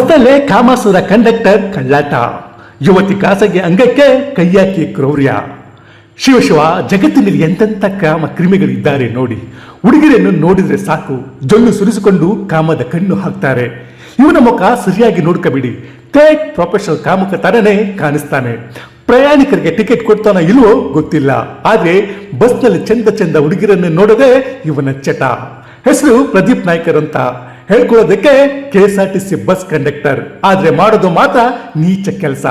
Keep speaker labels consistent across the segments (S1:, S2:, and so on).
S1: ಬಸ್ನಲ್ಲೇ ಕಾಮಾಸುರ conductor ಕಳ್ಳಾಟ. ಯುವತಿ ಖಾಸಗಿ ಅಂಗಕ್ಕೆ ಕೈಯಾಕಿ ಕ್ರೌರ್ಯ. ಶಿವಶಿವ ಜಗತ್ತಿನಲ್ಲಿ ಎಂತೆಂಥ ಕಾಮ ಕ್ರಿಮಿಗಳಿದ್ದಾರೆ ನೋಡಿ. ಹುಡುಗಿರನ್ನು ನೋಡಿದ್ರೆ ಸಾಕು, ಜೊಲ್ಲು ಸುರಿಸಿಕೊಂಡು ಕಾಮದ ಕಣ್ಣು ಹಾಕ್ತಾರೆ. ಇವನ ಮುಖ ಸರಿಯಾಗಿ ನೋಡ್ಕೋಬಿಡಿ. ಟೇಕ್ ಪ್ರೊಫೆಷನಲ್ ಕಾಮಕ ತರನೇ ಕಾಣಿಸ್ತಾನೆ. ಪ್ರಯಾಣಿಕರಿಗೆ ಟಿಕೆಟ್ ಕೊಡ್ತಾನ ಇಲ್ವೋ ಗೊತ್ತಿಲ್ಲ. ಆದ್ರೆ ಬಸ್ನಲ್ಲಿ ಚಂದ ಚಂದ ಹುಡುಗಿರನ್ನು ನೋಡದೆ ಇವನ ಚಟ. ಹೆಸರು ಪ್ರದೀಪ್ ನಾಯ್ಕರ್ ಅಂತ. ಹೇಳ್ಕೊಳ್ಳೋದಕ್ಕೆ K S R T C bus conductor. ಆದ್ರೆ ಮಾಡೋದು ಮಾತ್ರ ನೀಚ ಕೆಲಸ.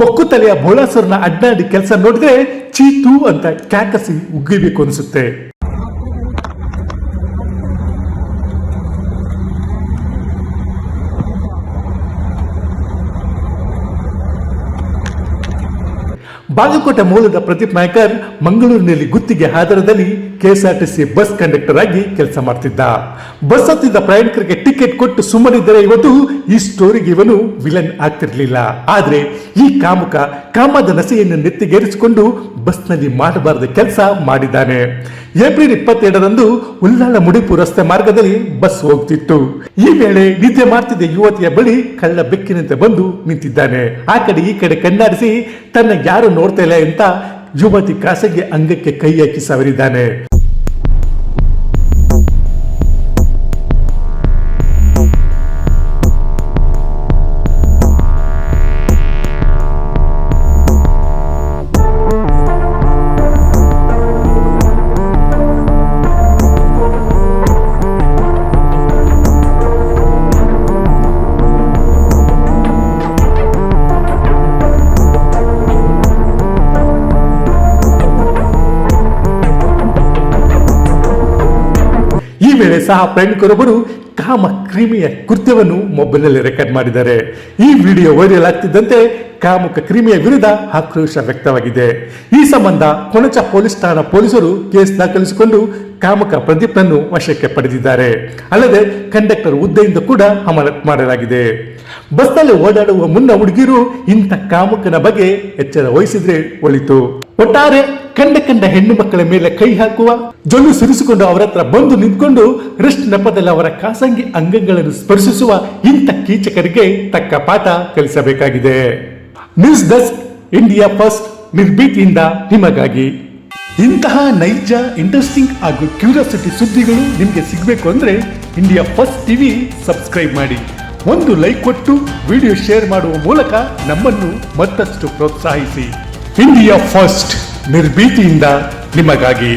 S1: ಬೊಕ್ಕು ತಲೆಯ ಬೋಳಾಸುರನ ಅಡ್ಡಾಡಿ ಕೆಲಸ ನೋಡಿದ್ರೆ ಚೀತು ಅಂತ ಕ್ಯಾಕಸಿ ಉಗ್ಗಿಬೇಕು ಅನಿಸುತ್ತೆ. ಬಾಗಲಕೋಟೆ ಮೂಲದ ಪ್ರದೀಪ್ ನಾಯ್ಕರ್ ಮಂಗಳೂರಿನಲ್ಲಿ ಗುತ್ತಿಗೆ ಆಧಾರದಲ್ಲಿ ಕೆಎಸ್ಆರ್ಟಿಸಿ ಬಸ್ ಕಂಡಕ್ಟರ್ ಆಗಿ ಕೆಲಸ ಮಾಡ್ತಿದ್ದ. ಬಸ್ ಹತ್ತಿದ್ದ ಪ್ರಯಾಣಿಕರಿಗೆ ಟಿಕೆಟ್ ಕೊಟ್ಟು ಸುಮ್ಮನಿದ್ದರೆ ಇವತ್ತು ಈ ಸ್ಟೋರಿಗೆ ಇವನು ವಿಲನ್ ಆಗ್ತಿರ್ಲಿಲ್ಲ. ಆದ್ರೆ ಈ ಕಾಮುಕ ಕಾಮದ ನಸೆಯನ್ನು ನೆತ್ತಿಗೇರಿಸಿಕೊಂಡು ಬಸ್ನಲ್ಲಿ ಮಾಡಬಾರದ ಕೆಲಸ ಮಾಡಿದ್ದಾನೆ. ಏಪ್ರಿಲ್ ಇಪ್ಪತ್ತೆರಡರಂದು ಉಲ್ಲಾಳ ಮುಡಿಪು ರಸ್ತೆ ಮಾರ್ಗದಲ್ಲಿ ಬಸ್ ಹೋಗ್ತಿತ್ತು. ಈ ವೇಳೆ ನಿದ್ದೆ ಮಾಡ್ತಿದ್ದ ಯುವತಿಯ ಬಳಿ ಕಳ್ಳ ಬೆಕ್ಕಿನಂತೆ ಬಂದು ನಿಂತಿದ್ದಾನೆ. ಆ ಕಡೆ ಈ ಕಡೆ ಕಣ್ಣಾಡಿಸಿ ತನ್ನ ಯಾರು ನೋಡ್ತಾ ಇಲ್ಲ ಅಂತ ಯುವತಿ ಖಾಸಗಿ ಅಂಗಕ್ಕೆ ಕೈ ಹಾಕಿ ಸವರಿದ್ದಾನೆ. ಈ ವೇಳೆ ಸಹ ಪ್ರಯಾಣಿಕರೊಬ್ಬರು ಕಾಮ ಕ್ರಿಮಿಯ ಕೃತ್ಯವನ್ನು ಮೊಬೈಲ್ನಲ್ಲಿ ರೆಕಾರ್ಡ್ ಮಾಡಿದ್ದಾರೆ. ಈ ವಿಡಿಯೋ ವೈರಲ್ ಆಗ್ತಿದ್ದಂತೆ ಕಾಮುಕ ಕ್ರಿಮಿಯ ವಿರುದ್ಧ ಆಕ್ರೋಶ ವ್ಯಕ್ತವಾಗಿದೆ. ಈ ಸಂಬಂಧ ಕೊಣಚ ಪೊಲೀಸ್ ಠಾಣಾ ಪೊಲೀಸರು ಕೇಸ್ ದಾಖಲಿಸಿಕೊಂಡು ಕಾಮುಕ ಪ್ರದೀಪ್ನನ್ನು ವಶಕ್ಕೆ ಪಡೆದಿದ್ದಾರೆ. ಅಲ್ಲದೆ ಕಂಡಕ್ಟರ್ ಹುದ್ದೆಯಿಂದ ಕೂಡ ಅಮಾನತ್ ಮಾಡಲಾಗಿದೆ. ಬಸ್ನಲ್ಲಿ ಓಡಾಡುವ ಮುನ್ನ ಹುಡುಗಿರು ಇಂಥ ಕಾಮುಕನ ಬಗ್ಗೆ ಎಚ್ಚರ ವಹಿಸಿದ್ರೆ ಒಳಿತು. ಒಟ್ಟಾರೆ ಕಂಡ ಕಂಡ ಹೆಣ್ಣು ಮಕ್ಕಳ ಮೇಲೆ ಕೈ ಹಾಕುವ, ಜೊಲ್ಲು ಸುರಿಸಿಕೊಂಡು ಅವರ ಹತ್ರ ಬಂದು ನಿಂತ್ಕೊಂಡು ರಿಸ್ಟ್ ನೆಪದಲ್ಲಿ ಅವರ ಖಾಸಗಿ ಅಂಗಗಳನ್ನು ಸ್ಪರ್ಶಿಸುವ ಇಂಥ ಕೀಚಕರಿಗೆ ತಕ್ಕ ಪಾಠ ಕಲಿಸಬೇಕಾಗಿದೆ. ನ್ಯೂಸ್ ಡೆಸ್ಕ್ ಇಂಡಿಯಾ ಫಸ್ಟ್ ನಿರ್ಭೀತಿಯಿಂದ ನಿಮಗಾಗಿ. ಇಂತಹ ನೈಜ ಇಂಟ್ರೆಸ್ಟಿಂಗ್ ಹಾಗೂ ಕ್ಯೂರಿಯಾಸಿಟಿ ಸುದ್ದಿಗಳು ನಿಮಗೆ ಸಿಗಬೇಕು ಅಂದ್ರೆ ಇಂಡಿಯಾ ಫಸ್ಟ್ ಟಿವಿ ಸಬ್ಸ್ಕ್ರೈಬ್ ಮಾಡಿ. ಒಂದು ಲೈಕ್ ಕೊಟ್ಟು ವಿಡಿಯೋ ಶೇರ್ ಮಾಡುವ ಮೂಲಕ ನಮ್ಮನ್ನು ಮತ್ತಷ್ಟು ಪ್ರೋತ್ಸಾಹಿಸಿ. ಇಂಡಿಯಾ ಫಸ್ಟ್ ನಿರ್ಭೀತಿಯಿಂದ ನಿಮಗಾಗಿ